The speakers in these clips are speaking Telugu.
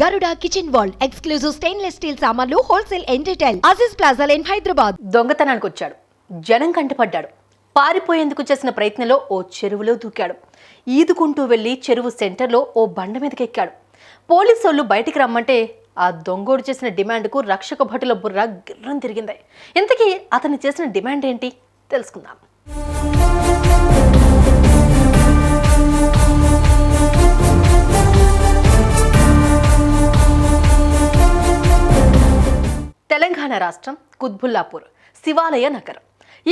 Garuda kitchen wall exclusive stainless steel సామాన్లు wholesale and retail Aziz plaza line Hyderabad దొంగతనానికి వచ్చాడు. జనం కంటపడ్డాడు. పారిపోయేందుకు చేసిన ప్రయత్నంలో ఓ చెరువులో దూకాడు. ఈదుకుంటూ వెళ్ళి చెరువు సెంటర్లో ఓ బండ మీదకెక్కాడు. పోలీసోళ్ళు బయటికి రమ్మంటే ఆ దొంగోడు చేసిన డిమాండ్కు రక్షక భటుల బుర్ర గిర్రం తిరిగింది. ఇంతకీ అతను చేసిన డిమాండ్ ఏంటి? తెలుసుకుందాం. తెలంగాణ రాష్ట్రం కుత్బుల్లాపూర్ శివాలయ నగరం.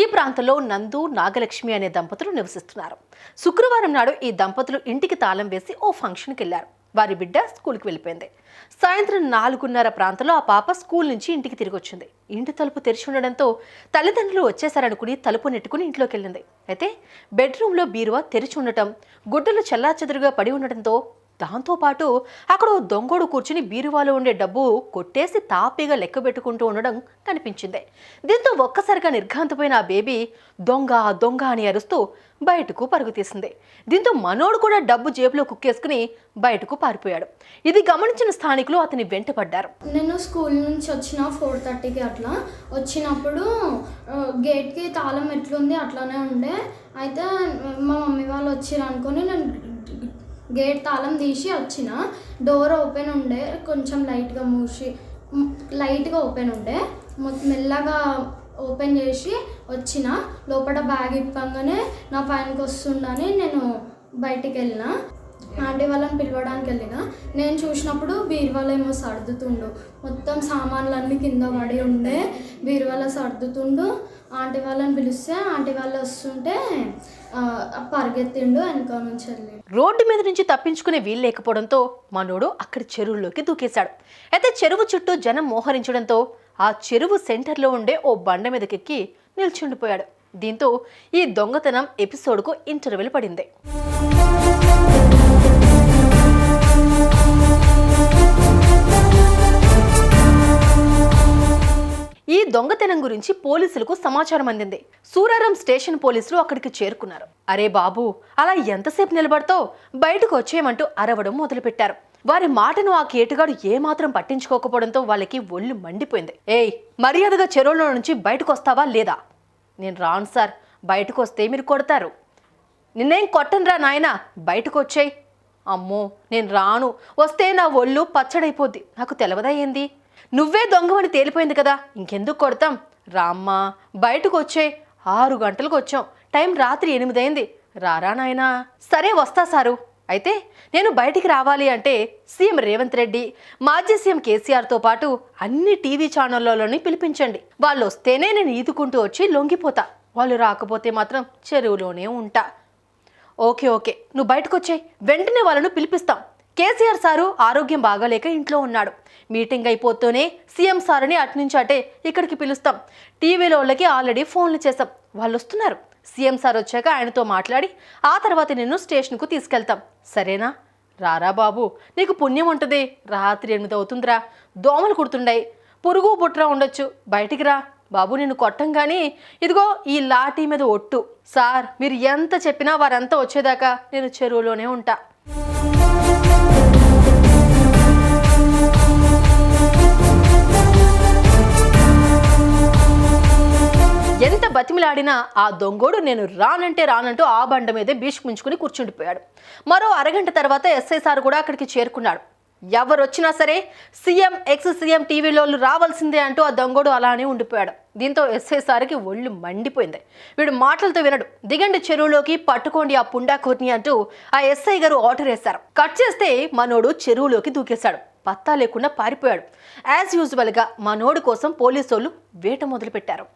ఈ ప్రాంతంలో నందు నాగలక్ష్మి అనే దంపతులు నివసిస్తున్నారు. శుక్రవారం నాడు ఈ దంపతులు ఇంటికి తాళం వేసి ఓ ఫంక్షన్కి వెళ్ళారు వారి బిడ్డ స్కూల్కి వెళ్ళిపోయింది. సాయంత్రం నాలుగున్నర ప్రాంతంలో ఆ పాప స్కూల్ నుంచి ఇంటికి తిరిగి వచ్చింది. ఇంటి తలుపు తెరిచి ఉండడంతో తల్లిదండ్రులు వచ్చేసారనుకుని తలుపు నెట్టుకుని ఇంట్లోకి వెళ్ళింది. అయితే బెడ్రూమ్లో బీరువా తెరిచి ఉండటం గుడ్డలు చెల్లాచెదురుగా పడి ఉండటంతో దాంతోపాటు అక్కడ దొంగడు కూర్చుని బీరువాలో ఉండే డబ్బు కొట్టేసి తాపీగా లెక్క పెట్టుకుంటూ ఉండడం కనిపించింది. దీంతో ఒక్కసారిగా నిర్ఘాంతపోయిన ఆ బేబీ దొంగ దొంగ అని అరుస్తూ బయటకు పరుగు తీసింది. దీంతో మనోడు కూడా డబ్బు జేబులో కుక్కేసుకుని బయటకు పారిపోయాడు. ఇది గమనించిన స్థానికులు అతని వెంటపడ్డారు నేను స్కూల్ నుంచి వచ్చిన ఫోర్ థర్టీకి అట్లా వచ్చినప్పుడు గేట్కి తాళం ఎట్లుంది అట్లానే ఉండే. అయితే మా మమ్మీ వాళ్ళు వచ్చిర్రు అనుకొని నేను గేట్ తాళం తీసి వచ్చిన డోర్ ఓపెన్ ఉండే కొంచెం లైట్గా మూసి లైట్గా ఓపెన్ ఉండే. మెల్లగా ఓపెన్ చేసి వచ్చిన లోపల బ్యాగ్ ఇప్పంగానే నా పైనకి వస్తుండని నేను బయటికి వెళ్ళిన ఆంటీ వాళ్ళని పిలవడానికి వెళ్ళిన నేను చూసినప్పుడు బీరువాలో ఏమో సర్దుతుండు. మొత్తం సామాన్లన్నీ కింద పడి ఉండే బీరువాలో సర్దుతుండు. ఆంటీ వాళ్ళని పిలిస్తే ఆంటీ వాళ్ళు వస్తుంటే పరిగెత్తిండు వెనక నుంచి వెళ్ళి. రోడ్డు మీద నుంచి తప్పించుకునే వీలు లేకపోవడంతో మనోడు అక్కడ చెరువులోకి దూకేశాడు. అయితే చెరువు చుట్టూ జనం మోహరించడంతో ఆ చెరువు సెంటర్లో ఉండే ఓ బండ మీదకెక్కి నిల్చుండిపోయాడు. దీంతో ఈ దొంగతనం ఎపిసోడ్కు ఇంటర్వెల్ పడింది. దొంగతనం గురించి పోలీసులకు సమాచారం అందింది. సూరారం స్టేషన్ పోలీసులు అక్కడికి చేరుకున్నారు. అరే బాబు అలా ఎంతసేపు నిలబడతావు? బయటకు వచ్చేయమంటూ అరవడం మొదలుపెట్టారు. వారి మాటను ఆ కేటుగాడు ఏమాత్రం పట్టించుకోకపోవడంతో వాళ్ళకి ఒళ్ళు మండిపోయింది. ఏయ్ మర్యాదగా చెరువులో నుంచి బయటకు వస్తావా లేదా? నేను రాను సార్ బయటకు వస్తే మీరు కొడతారు. నిన్నేం కొట్టనురా నాయనా బయటకు వచ్చేయ్. అమ్మో నేను రాను. వస్తే నా ఒళ్ళు పచ్చడైపోద్ది. నాకు తెలవదా ఏంది? నువ్వే దొంగవని తేలిపోయింది కదా. ఇంకెందుకు కొడతాం? రామ్మా బయటకు వచ్చే ఆరు గంటలకు వచ్చాం. టైం రాత్రి ఎనిమిది అయింది రారా నాయనా? సరే వస్తా సారు. అయితే నేను బయటికి రావాలి అంటే సీఎం రేవంత్ రెడ్డి మాజీ సీఎం కేసీఆర్తో పాటు అన్ని టీవీ ఛానళ్ళలోని పిలిపించండి. వాళ్ళు వస్తేనే నేను ఈదుకుంటూ వచ్చి లొంగిపోతా. వాళ్ళు రాకపోతే మాత్రం చెరువులోనే ఉంటా. Okay okay. నువ్వు బయటకు వచ్చే వెంటనే వాళ్ళను పిలిపిస్తాం. కేసీఆర్ సారు ఆరోగ్యం బాగాలేక ఇంట్లో ఉన్నాడు. మీటింగ్ అయిపోతూనే సీఎం సారుని అటు నుంచి అటే ఇక్కడికి పిలుస్తాం. టీవీలో వాళ్ళకి ఆల్రెడీ ఫోన్లు చేశాం. వాళ్ళు వస్తున్నారు. సీఎం సార్ వచ్చాక ఆయనతో మాట్లాడి ఆ తర్వాత నిన్ను స్టేషన్కు తీసుకెళ్తాం. సరేనా? రారా బాబు. నీకు పుణ్యం ఉంటుంది. రాత్రి ఎనిమిది అవుతుందిరా. దోమలు కుడుతుండాయి. పురుగు పుట్రా ఉండొచ్చు. బయటికి రా. బాబు నిన్ను కొట్టం కానీ ఇదిగో ఈ లాఠీ మీద ఒట్టు. సార్ మీరు ఎంత చెప్పినా వారంతా వచ్చేదాకా నేను చెరువులోనే ఉంటా. బతిమిలాడినా ఆ దొంగోడు నేను రానంటే రానంటూ ఆ బండ మీదే భీష్మించుకుని కూర్చుండిపోయాడు. మరో అరగంట తర్వాత ఎస్ఐ సార్ కూడా అక్కడికి చేరుకున్నాడు. ఎవరు వచ్చినా సరే సీఎం ఎక్స్ సీఎం టీవీలో రావాల్సిందే అంటూ ఆ దొంగోడు అలానే ఉండిపోయాడు. దీంతో ఎస్ఐ సార్కి ఒళ్ళు మండిపోయింది. వీడు మాటలతో వినడు. దిగండి చెరువులోకి పట్టుకోండి ఆ పుండాకూర్ని అంటూ ఆ ఎస్ఐ గారు ఆర్డర్ వేశారు. కట్ చేస్తే మనోడు చెరువులోకి దూకేశాడు. పత్తా లేకుండా పారిపోయాడు. యాజ్ యూజువల్గా మనోడు కోసం పోలీసోళ్ళు వేట మొదలుపెట్టారు.